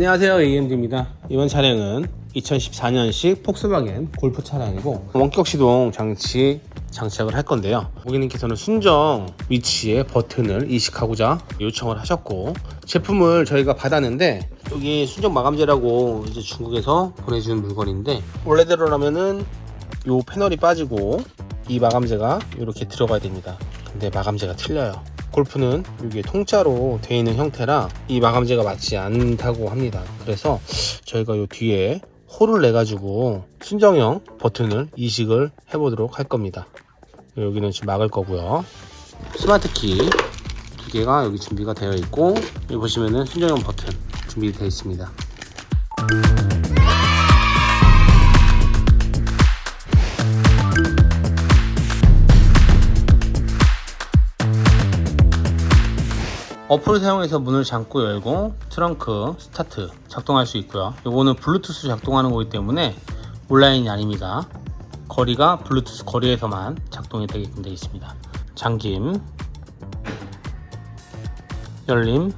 안녕하세요 AMD입니다. 이번 차량은 2014년식 폭스바겐 골프 차량이고 원격 시동 장치 장착을 할 건데요. 고객님께서는 순정 위치에 버튼을 이식하고자 요청을 하셨고 제품을 저희가 받았는데 여기 순정 마감재라고 이제 중국에서 보내준 물건인데 원래대로라면은 요 패널이 빠지고 이 마감재가 이렇게 들어가야 됩니다. 근데 마감재가 틀려요 골프는 이게 통짜로 되어 있는 형태라 이 마감재가 맞지 않다고 합니다. 그래서 저희가 요 뒤에 홀을 내 가지고 순정형 버튼을 이식을 해 보도록 할 겁니다. 여기는 지금 막을 거고요. 스마트 키 두 개가 여기 준비가 되어 있고 여기 보시면은 순정형 버튼 준비되어 있습니다 어플을 사용해서 문을 잠고 열고 트렁크 스타트 작동할 수 있고요. 요거는 블루투스 작동하는 거기 때문에 온라인이 아닙니다. 거리가 블루투스 거리에서만 작동이 되게끔 되어 있습니다. 잠김 열림.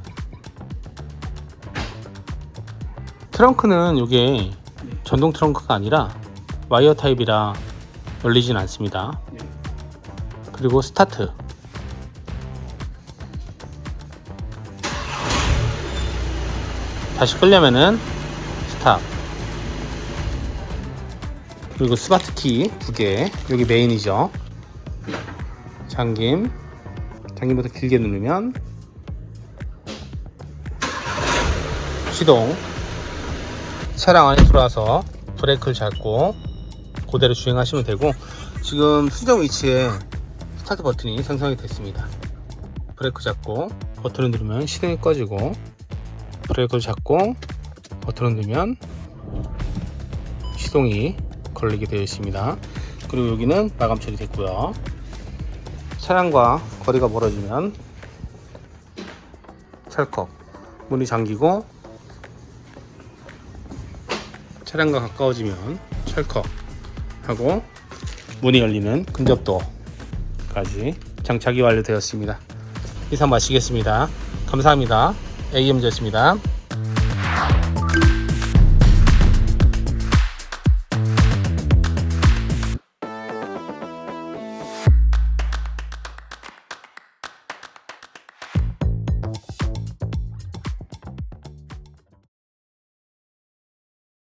트렁크는 이게 전동 트렁크가 아니라 와이어 타입이라 열리진 않습니다. 그리고 스타트 다시 끌려면은 스탑. 그리고 스마트 키 두 개. 여기 메인이죠. 잠김. 잠김부터 길게 누르면 시동. 차량 안에 들어와서 브레이크를 잡고 그대로 주행하시면 되고 지금 순정 위치에 스타트 버튼이 생성이 됐습니다. 브레이크 잡고 버튼을 누르면 시동이 꺼지고 브레이크를 잡고 버튼을 누르면 시동이 걸리게 되어 있습니다. 그리고 여기는 마감 처리됐고요. 차량과 거리가 멀어지면 찰컥 문이 잠기고 차량과 가까워지면 찰컥 하고 문이 열리는 근접도까지 장착이 완료되었습니다. 이상 마치겠습니다. 감사합니다. AM즈였습니다.